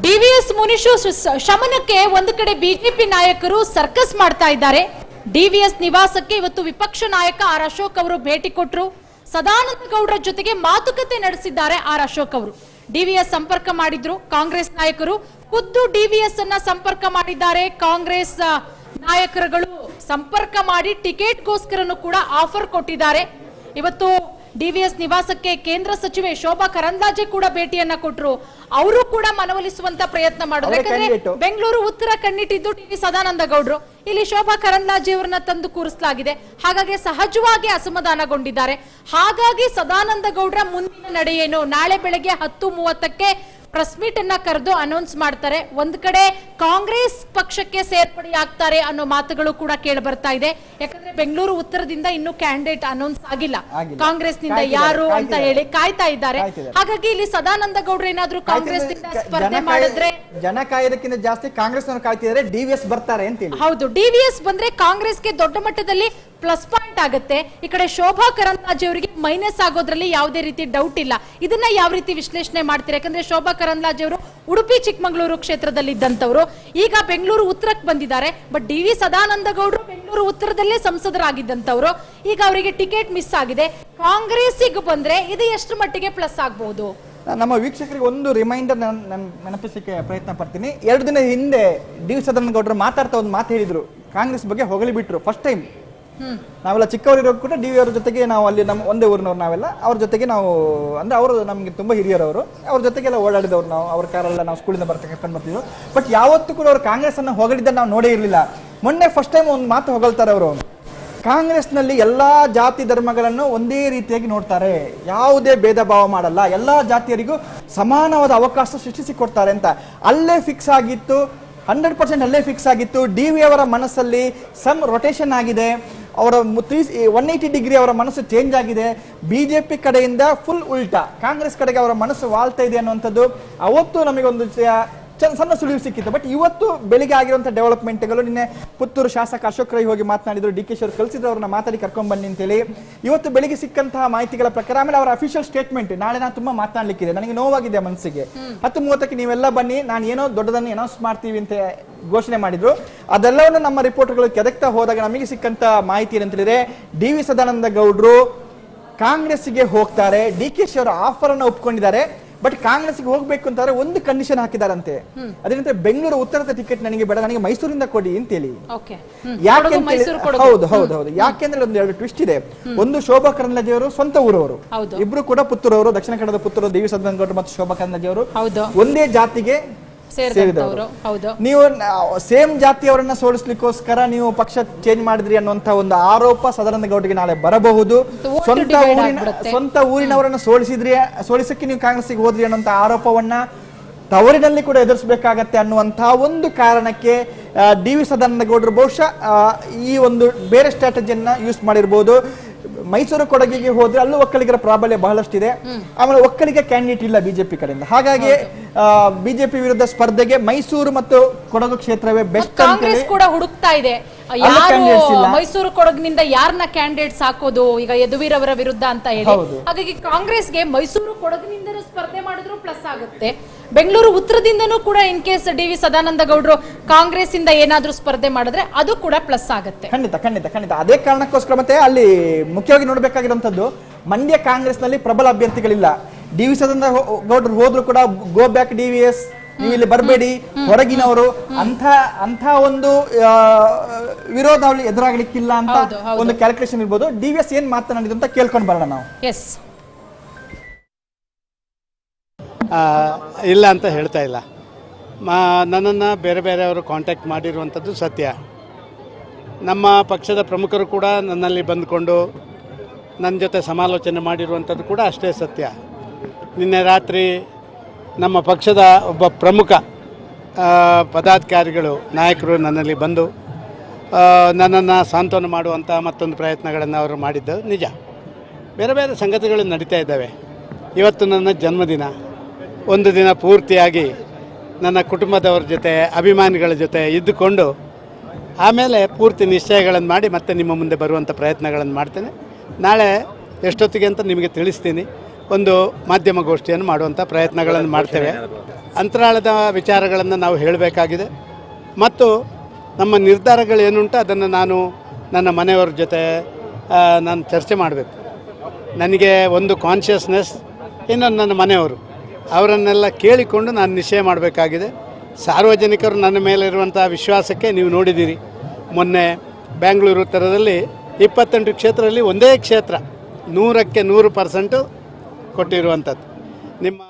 DVS ಮುನಿಶು ಶಮನಕ್ಕೆ ಒಂದು ಕಡೆ BJP ನಾಯಕರು ಸರ್ಕಸ್ ಮಾಡ್ತಾ ಇದ್ದಾರೆ. ಡಿವಿಎಸ್ ನಿವಾಸಕ್ಕೆ ಇವತ್ತು ವಿಪಕ್ಷ ನಾಯಕ ಆರ್ ಅಶೋಕ್ ಅವರು ಭೇಟಿ ಕೊಟ್ಟರು ಸದಾನಂದ ಗೌಡರ ಜೊತೆಗೆ ಮಾತುಕತೆ ನಡೆಸಿದ್ದಾರೆ ಆರ್ ಅಶೋಕ್ ಅವರು. ಡಿವಿಎಸ್ ಸಂಪರ್ಕ ಮಾಡಿದ್ರು ಕಾಂಗ್ರೆಸ್ ನಾಯಕರು. ಖುದ್ದು ಡಿವಿಎಸ್ ಅನ್ನ ಸಂಪರ್ಕ ಮಾಡಿದ್ದಾರೆ. ಕಾಂಗ್ರೆಸ್ ನಾಯಕರುಗಳು ಸಂಪರ್ಕ ಮಾಡಿ ಟಿಕೆಟ್ಗೋಸ್ಕರನು ಕೂಡ ಆಫರ್ ಕೊಟ್ಟಿದ್ದಾರೆ. ಇವತ್ತು ಡಿವಿಎಸ್ ನಿವಾಸಕ್ಕೆ ಕೇಂದ್ರ ಸಚಿವೆ ಶೋಭಾ ಕರಂದ್ಲಾಜೆ ಕೂಡ ಭೇಟಿಯನ್ನ ಕೊಟ್ಟರು ಅವರು ಕೂಡ ಮನವೊಲಿಸುವಂತ ಪ್ರಯತ್ನ ಮಾಡಿದ್ರು. ಯಾಕಂದ್ರೆ ಬೆಂಗಳೂರು ಉತ್ತರ ಕಣ್ಣಿಟ್ಟಿದ್ದು ಟಿ ವಿ ಸದಾನಂದ ಗೌಡ್ರು. ಇಲ್ಲಿ ಶೋಭಾ ಕರಂದ್ಲಾಜೆ ಅವರನ್ನ ತಂದು ಕೂರಿಸಲಾಗಿದೆ. ಹಾಗಾಗಿ ಸಹಜವಾಗಿ ಅಸಮಾಧಾನಗೊಂಡಿದ್ದಾರೆ. ಹಾಗಾಗಿ ಸದಾನಂದ ಗೌಡ್ರ ಮುಂದಿನ ನಡೆಯೇನು? ನಾಳೆ ಬೆಳಗ್ಗೆ ಹತ್ತು ಮೂವತ್ತಕ್ಕೆ ಪ್ರೆಸ್ ಮೀಟ್ ಅನ್ನ ಕರೆದು ಅನೌನ್ಸ್ ಮಾಡ್ತಾರೆ. ಒಂದ್ ಕಡೆ ಕಾಂಗ್ರೆಸ್ ಪಕ್ಷಕ್ಕೆ ಸೇರ್ಪಡೆ ಆಗ್ತಾರೆ ಅನ್ನೋ ಮಾತುಗಳು ಕೂಡ ಕೇಳಿ ಬರ್ತಾ ಇದೆ. ಯಾಕಂದ್ರೆ ಬೆಂಗಳೂರು ಉತ್ತರದಿಂದ ಇನ್ನೂ ಕ್ಯಾಂಡಿಡೇಟ್ ಅನೌನ್ಸ್ ಆಗಿಲ್ಲ. ಕಾಂಗ್ರೆಸ್ನಿಂದ ಯಾರು ಅಂತ ಹೇಳಿ ಕಾಯ್ತಾ ಇದ್ದಾರೆ. ಹಾಗಾಗಿ ಇಲ್ಲಿ ಸದಾನಂದ ಗೌಡ್ರು ಏನಾದ್ರೂ ಕಾಂಗ್ರೆಸ್ ಸ್ಪರ್ಧೆ ಮಾಡಿದ್ರೆ ಜನ ಕಾಯೋದಕ್ಕಿಂತ ಜಾಸ್ತಿ ಕಾಂಗ್ರೆಸ್ ಕಾಯ್ತಿದ್ರೆ ಡಿವಿಎಸ್ ಬರ್ತಾರೆ ಅಂತ ಹೌದು ಡಿವಿಎಸ್ ಬಂದ್ರೆ ಕಾಂಗ್ರೆಸ್ಗೆ ದೊಡ್ಡ ಮಟ್ಟದಲ್ಲಿ ಪ್ಲಸ್ ಪಾಯಿಂಟ್ ಆಗುತ್ತೆ. ಈ ಕಡೆ ಶೋಭಾ ಕರಂದ್ಲಾಜೆ ಅವರಿಗೆ ಮೈನಸ್ ಆಗೋದ್ರಲ್ಲಿ ಯಾವುದೇ ರೀತಿ ಡೌಟ್ ಇಲ್ಲ. ಇದನ್ನ ಯಾವ ರೀತಿ ವಿಶ್ಲೇಷಣೆ ಮಾಡ್ತೀರಾ? ಯಾಕಂದ್ರೆ ಶೋಭಾ ಕರಂದ್ಲಾಜೆ ಅವರು ಉಡುಪಿ, ಚಿಕ್ಕಮಗಳೂರು ಕ್ಷೇತ್ರದಲ್ಲಿ ಇದ್ದಂತವ್ರು ಈಗ ಬೆಂಗಳೂರು ಉತ್ತರಕ್ಕೆ ಬಂದಿದ್ದಾರೆ. ಬಟ್ ಡಿ ವಿ ಸದಾನಂದ ಗೌಡರು ಬೆಂಗಳೂರು ಉತ್ತರದಲ್ಲೇ ಸಂಸದರಾಗಿದ್ದಂತವ್ರು ಈಗ ಅವರಿಗೆ ಟಿಕೆಟ್ ಮಿಸ್ ಆಗಿದೆ. ಕಾಂಗ್ರೆಸ್ಸಿಗೆ ಬಂದ್ರೆ ಇದು ಎಷ್ಟು ಮಟ್ಟಿಗೆ ಪ್ಲಸ್ ಆಗಬಹುದು ನಮ್ಮ ವೀಕ್ಷಕರಿಗೆ ಒಂದು ರಿಮೈಂಡರ್ ನಾನು ನೆನಪಿಸಲಿಕ್ಕೆ ಪ್ರಯತ್ನ ಪಡ್ತೀನಿ. ಎರಡು ದಿನ ಹಿಂದೆ ಡಿ ವಿ ಸದಾನಂದ ಗೌಡರು ಮಾತಾಡ್ತಾ ಒಂದು ಮಾತು ಹೇಳಿದ್ರು. ಕಾಂಗ್ರೆಸ್ ಬಗ್ಗೆ ಹೊಗಳಿ ಬಿಟ್ರು ಫಸ್ಟ್ ಟೈಮ್ ನಾವೆಲ್ಲ ಚಿಕ್ಕವರಿರೋ ಕೂಡ ಡಿ ವಿ ಅವ್ರ ಜೊತೆಗೆ ನಾವು ಅಲ್ಲಿ ನಮ್ಮ ಒಂದೇ ಊರಿನವ್ರು ನಾವೆಲ್ಲ. ಅವ್ರ ಜೊತೆಗೆ ನಾವು ಅಂದ್ರೆ ಅವರು ನಮಗೆ ತುಂಬ ಹಿರಿಯರವರು. ಅವ್ರ ಜೊತೆಗೆಲ್ಲ ಓಡಾಡಿದವ್ರು ನಾವು. ಅವ್ರ ಕಾರೆಲ್ಲ ನಾವು ಸ್ಕೂಲಿಂದ ಬರ್ತಾ ಕರ್ಕೊಂಡು ಬರ್ತಿದ್ರು ಬಟ್ ಯಾವತ್ತೂ ಕೂಡ ಅವರು ಕಾಂಗ್ರೆಸ್ ಅನ್ನ ಹೊಗಳಿದ್ದ ನಾವು ನೋಡೇ ಇರಲಿಲ್ಲ. ಮೊನ್ನೆ ಫಸ್ಟ್ ಟೈಮ್ ಒಂದು ಮಾತು ಹೊಗಳ್ತಾರೆ ಅವರು. ಕಾಂಗ್ರೆಸ್ನಲ್ಲಿ ಎಲ್ಲಾ ಜಾತಿ ಧರ್ಮಗಳನ್ನು ಒಂದೇ ರೀತಿಯಾಗಿ ನೋಡ್ತಾರೆ. ಯಾವುದೇ ಭೇದ ಭಾವ ಮಾಡಲ್ಲ. ಎಲ್ಲಾ ಜಾತಿಯರಿಗೂ ಸಮಾನವಾದ ಅವಕಾಶ ಸೃಷ್ಟಿಸಿ ಕೊಡ್ತಾರೆ ಅಂತ. ಅಲ್ಲೇ ಫಿಕ್ಸ್ ಆಗಿತ್ತು. ಹಂಡ್ರೆಡ್ ಪರ್ಸೆಂಟ್ ಅಲ್ಲೇ ಫಿಕ್ಸ್ ಆಗಿತ್ತು. ಡಿ ವಿ ಅವರ ಮನಸ್ಸಲ್ಲಿ ಸಮ್ ರೊಟೇಷನ್ ಆಗಿದೆ. ಅವರ ತ್ರೀ ಒನ್ ಏಯ್ಟಿ ಡಿಗ್ರಿ ಅವರ ಮನಸ್ಸು ಚೇಂಜ್ ಆಗಿದೆ. ಬಿಜೆಪಿ ಕಡೆಯಿಂದ ಫುಲ್ ಉಲ್ಟಾ. ಕಾಂಗ್ರೆಸ್ ಕಡೆಗೆ ಅವರ ಮನಸ್ಸು ವಾಲ್ತಾ ಇದೆ ಅನ್ನುವಂಥದ್ದು ಅವತ್ತು ನಮಗೊಂದು ಸಣ್ಣ ಸುಳಿವು ಸಿಕ್ಕಿತ್ತು. ಬಟ್ ಇವತ್ತು ಬೆಳಿಗ್ಗೆ ಆಗಿರುವಂಥ ಡೆವಲಪ್ಮೆಂಟ್ಗಳು ನಿನ್ನೆ ಪುತ್ತೂರು ಶಾಸಕ ಅಶೋಕ್ ರೈ ಹೋಗಿ ಮಾತನಾಡಿದ್ರು ಡಿ ಕೆ ಶಿವರ್ ಕಳಿಸಿದ್ರು ಅವ್ರನ್ನ ಮಾತಾಡಿ ಕರ್ಕೊಂಡ್ ಬನ್ನಿ ಅಂತೇಳಿ ಇವತ್ತು ಬೆಳಿಗ್ಗೆ ಸಿಕ್ಕಂತಹ ಮಾಹಿತಿಗಳ ಪ್ರಕಾರ ಆಮೇಲೆ ಅವರ ಅಫಿಷಿಯಲ್ ಸ್ಟೇಟ್ಮೆಂಟ್ ನಾಳೆ ನಾನು ತುಂಬಾ ಮಾತನಾಡ್ಲಿಕ್ಕಿದೆ. ನನಗೆ ನೋವಾಗಿದೆ ಮನಸ್ಸಿಗೆ. ಹತ್ತು ಮೂವತ್ತಕ್ಕೆ ನೀವೆಲ್ಲ ಬನ್ನಿ ನಾನು ಏನೋ ದೊಡ್ಡದನ್ನು ಅನೌನ್ಸ್ ಮಾಡ್ತೀವಿ ಅಂತ ಘೋಷಣೆ ಮಾಡಿದ್ರು. ಅದೆಲ್ಲವನ್ನು ನಮ್ಮ ರಿಪೋರ್ಟರ್ಗಳು ಕೆದಕ್ತಾ ಹೋದಾಗ ನಮಗೆ ಸಿಕ್ಕಂತ ಮಾಹಿತಿ ಏನಂತೇಳಿದ್ರೆ ಡಿ ವಿ ಸದಾನಂದ ಗೌಡ್ರು ಕಾಂಗ್ರೆಸ್ಗೆ ಹೋಗ್ತಾರೆ ಡಿ ಕೆ ಶಿ ಅವರ ಆಫರ್ ಅನ್ನು ಒಪ್ಕೊಂಡಿದ್ದಾರೆ. ಬಟ್ ಕಾಂಗ್ರೆಸ್ಗೆ ಹೋಗ್ಬೇಕು ಅಂತಾರೆ ಒಂದು ಕಂಡೀಷನ್ ಹಾಕಿದಾರಂತೆ. ಅದೇನಂದ್ರೆ ಬೆಂಗಳೂರು ಉತ್ತರದ ಟಿಕೆಟ್ ನನಗೆ ಬೇಡ ನನಗೆ ಮೈಸೂರಿಂದ ಕೊಡಿ ಅಂತೇಳಿ. ಯಾಕೆ ಹೌದು ಹೌದು ಹೌದು. ಯಾಕೆಂದ್ರೆ ಒಂದು ಎರಡು ಟ್ವಿಸ್ಟ್ ಇದೆ. ಒಂದು ಶೋಭಾ ಕರಂದ್ಲಾಜೆಯವರು ಸ್ವಂತ ಊರವರು. ಹೌದು. ಇಬ್ರು ಕೂಡ ಪುತ್ತೂರವರು ದಕ್ಷಿಣ ಕನ್ನಡದ ಪುತ್ತೂರು ದೇವಿ ಸದನ ಗೌಡ ಮತ್ತು ಶೋಭಾ ಕರಂದ್ಲಾಜೆಯವರು. ಹೌದು. ಒಂದೇ ಜಾತಿಗೆ ಸೇರಿದಂತವ್ರು. ಹೌದು. ನೀವು ಸೇಮ್ ಜಾತಿಯವರನ್ನ ಸೋಲಿಸ್ಲಿಕ್ಕೋಸ್ಕರ ನೀವು ಪಕ್ಷ ಚೇಂಜ್ ಮಾಡಿದ್ರಿ ಅನ್ನುವಂತ ಒಂದು ಆರೋಪ ಸದಾನಂದ ಗೌಡರಿಗೆ ನಾಳೆ ಬರಬಹುದು. ಸ್ವಂತ ಊರಿನ ಸ್ವಂತ ಊರಿನವರನ್ನ ಸೋಲಿಸಿದ್ರಿ ಸೋಲಿಸಕ್ಕೆ ನೀವು ಕಾಂಗ್ರೆಸ್ಗೆ ಹೋದ್ರಿ ಅನ್ನುವಂತ ಆರೋಪವನ್ನ ತವರಿನಲ್ಲಿ ಕೂಡ ಎದುರಿಸಬೇಕಾಗತ್ತೆ ಅನ್ನುವಂತಹ ಒಂದು ಕಾರಣಕ್ಕೆ ಡಿ ವಿ ಸದಾನಂದ ಗೌಡರು ಬಹುಶಃ ಈ ಒಂದು ಬೇರೆ ಸ್ಟ್ರಾಟಜಿಯನ್ನ ಯೂಸ್ ಮಾಡಿರ್ಬೋದು. ಮೈಸೂರು ಕೊಡಗಿಗೆ ಹೋದ್ರೆ ಅಲ್ಲೂ ಒಕ್ಕಲಿಗರ ಪ್ರಾಬಲ್ಯ ಬಹಳಷ್ಟಿದೆ. ಆಮೇಲೆ ಒಕ್ಕಲಿಗ ಕ್ಯಾಂಡಿಡೇಟ್ ಇಲ್ಲ ಬಿಜೆಪಿ ಕಡೆಯಿಂದ. ಹಾಗಾಗಿ ಬಿಜೆಪಿ ವಿರುದ್ಧ ಸ್ಪರ್ಧೆಗೆ ಮೈಸೂರು ಮತ್ತು ಕೊಡಗು ಕ್ಷೇತ್ರವೇ ಬೆಸ್ಟ್ ಕಾಂಗ್ರೆಸ್ ಕೂಡ ಹುಡುಕ್ತಾ ಇದೆ. ಯಾರು. ಮೈಸೂರು ಕೊಡಗಿನಿಂದ ಯಾರನ್ನ ಕ್ಯಾಂಡಿಡೇಟ್ಸ್ ಹಾಕೋದು? ಈಗ ಯದುವೀರ್ ಅವರ ವಿರುದ್ಧ ಅಂತ ಹೇಳಿ. ಹಾಗಾಗಿ ಕಾಂಗ್ರೆಸ್ಗೆ ಮೈಸೂರು ಕೊಡಗಿನಿಂದ ಸ್ಪರ್ಧೆ ಮಾಡಿದ್ರು ಪ್ಲಸ್ ಆಗುತ್ತೆ. ಬೆಂಗಳೂರು ಉತ್ತರದಿಂದನೂ ಕೂಡ in case D V Sadananda ಗೌಡರು ಕಾಂಗ್ರೆಸ್ ಇಂದ ಏನಾದ್ರೂ ಸ್ಪರ್ಧೆ ಮಾಡಿದ್ರೆ ಅದು ಕೂಡ ಪ್ಲಸ್ ಆಗುತ್ತೆ. ಖಂಡಿತ ಖಂಡಿತ ಖಂಡಿತ. ಅದೇ ಕಾರಣಕ್ಕೋಸ್ಕರ ಮತ್ತೆ ಅಲ್ಲಿ ಮುಖ್ಯವಾಗಿ ನೋಡಬೇಕಾಗಿರುವಂತದ್ದು ಮಂಡ್ಯ ಕಾಂಗ್ರೆಸ್ನಲ್ಲಿ ಪ್ರಬಲ ಅಭ್ಯರ್ಥಿಗಳಿಲ್ಲ. ಡಿ ವಿ ಸದಾನಂದ ಗೌಡ್ರು ಹೋದ್ರು ಕೂಡ go back D V S ನೀವು ಇಲ್ಲಿ ಬರಬೇಡಿ ಹೊರಗಿನವರು ಅಂತ ಅಂತ ಒಂದು ವಿರೋಧ ಅವ್ರಿಗೆ ಎದುರಾಗಲಿಕ್ಕಿಲ್ಲ ಅಂತ. ಒಂದು ಕ್ಯಾಲ್ಕುಲೇಷನ್ ಇರ್ಬೋದು. ಡಿ ವಿ ಎಸ್ ಏನ್ ಮಾತನಾಡಿದ್ರು ಅಂತ ಕೇಳ್ಕೊಂಡು ಬರೋಣ ನಾವು. ಎಸ್ ಇಲ್ಲ ಅಂತ ಹೇಳ್ತಾ ಇಲ್ಲ. ಮಾ ನನ್ನನ್ನು ಬೇರೆ ಬೇರೆಯವರು ಕಾಂಟ್ಯಾಕ್ಟ್ ಮಾಡಿರುವಂಥದ್ದು ಸತ್ಯ. ನಮ್ಮ ಪಕ್ಷದ ಪ್ರಮುಖರು ಕೂಡ ನನ್ನಲ್ಲಿ ಬಂದುಕೊಂಡು ನನ್ನ ಜೊತೆ ಸಮಾಲೋಚನೆ ಮಾಡಿರುವಂಥದ್ದು ಕೂಡ ಅಷ್ಟೇ ಸತ್ಯ. ನಿನ್ನೆ ರಾತ್ರಿ ನಮ್ಮ ಪಕ್ಷದ ಒಬ್ಬ ಪ್ರಮುಖ ಪದಾಧಿಕಾರಿಗಳು, ನಾಯಕರು ನನ್ನಲ್ಲಿ ಬಂದು ನನ್ನನ್ನು ಸಾಂತ್ವನ ಮಾಡುವಂಥ ಮತ್ತೊಂದು ಪ್ರಯತ್ನಗಳನ್ನು ಅವರು ಮಾಡಿದ್ದು ನಿಜ. ಬೇರೆ ಬೇರೆ ಸಂಗತಿಗಳು ನಡೀತಾ ಇದ್ದಾವೆ. ಇವತ್ತು ನನ್ನ ಜನ್ಮದಿನ. ಒಂದು ದಿನ ಪೂರ್ತಿಯಾಗಿ ನನ್ನ ಕುಟುಂಬದವ್ರ ಜೊತೆ, ಅಭಿಮಾನಿಗಳ ಜೊತೆ ಇದ್ದುಕೊಂಡು, ಆಮೇಲೆ ಪೂರ್ತಿ ನಿಶ್ಚಯಗಳನ್ನು ಮಾಡಿ ಮತ್ತೆ ನಿಮ್ಮ ಮುಂದೆ ಬರುವಂಥ ಪ್ರಯತ್ನಗಳನ್ನು ಮಾಡ್ತೇನೆ. ನಾಳೆ ಎಷ್ಟೊತ್ತಿಗೆ ಅಂತ ನಿಮಗೆ ತಿಳಿಸ್ತೀನಿ. ಒಂದು ಮಾಧ್ಯಮ ಗೋಷ್ಠಿಯನ್ನು ಮಾಡುವಂಥ ಪ್ರಯತ್ನಗಳನ್ನು ಮಾಡ್ತೇವೆ. ಅಂತರಾಳದ ವಿಚಾರಗಳನ್ನು ನಾವು ಹೇಳಬೇಕಾಗಿದೆ. ಮತ್ತು ನಮ್ಮ ನಿರ್ಧಾರಗಳೇನುಂಟು ಅದನ್ನು ನಾನು ನನ್ನ ಮನೆಯವರ ಜೊತೆ ನಾನು ಚರ್ಚೆ ಮಾಡಬೇಕು. ನನಗೆ ಒಂದು ಕಾನ್ಷಿಯಸ್ನೆಸ್ ಇನ್ನೊಂದು ನನ್ನ ಮನೆಯವರು. ಅವರನ್ನೆಲ್ಲ ಕೇಳಿಕೊಂಡು ನಾನು ನಿಶ್ಚಯ ಮಾಡಬೇಕಾಗಿದೆ. ಸಾರ್ವಜನಿಕರು ನನ್ನ ಮೇಲೆ ಇರುವಂಥ ವಿಶ್ವಾಸಕ್ಕೆ ನೀವು ನೋಡಿದ್ದೀರಿ. ಮೊನ್ನೆ ಬ್ಯಾಂಗ್ಳೂರು ಉತ್ತರದಲ್ಲಿ ಇಪ್ಪತ್ತೆಂಟು ಕ್ಷೇತ್ರದಲ್ಲಿ ಒಂದೇ ಕ್ಷೇತ್ರ, ನೂರಕ್ಕೆ ನೂರು ಪರ್ಸೆಂಟು ಕೊಟ್ಟಿರುವಂಥದ್ದು. ನಿಮ್ಮ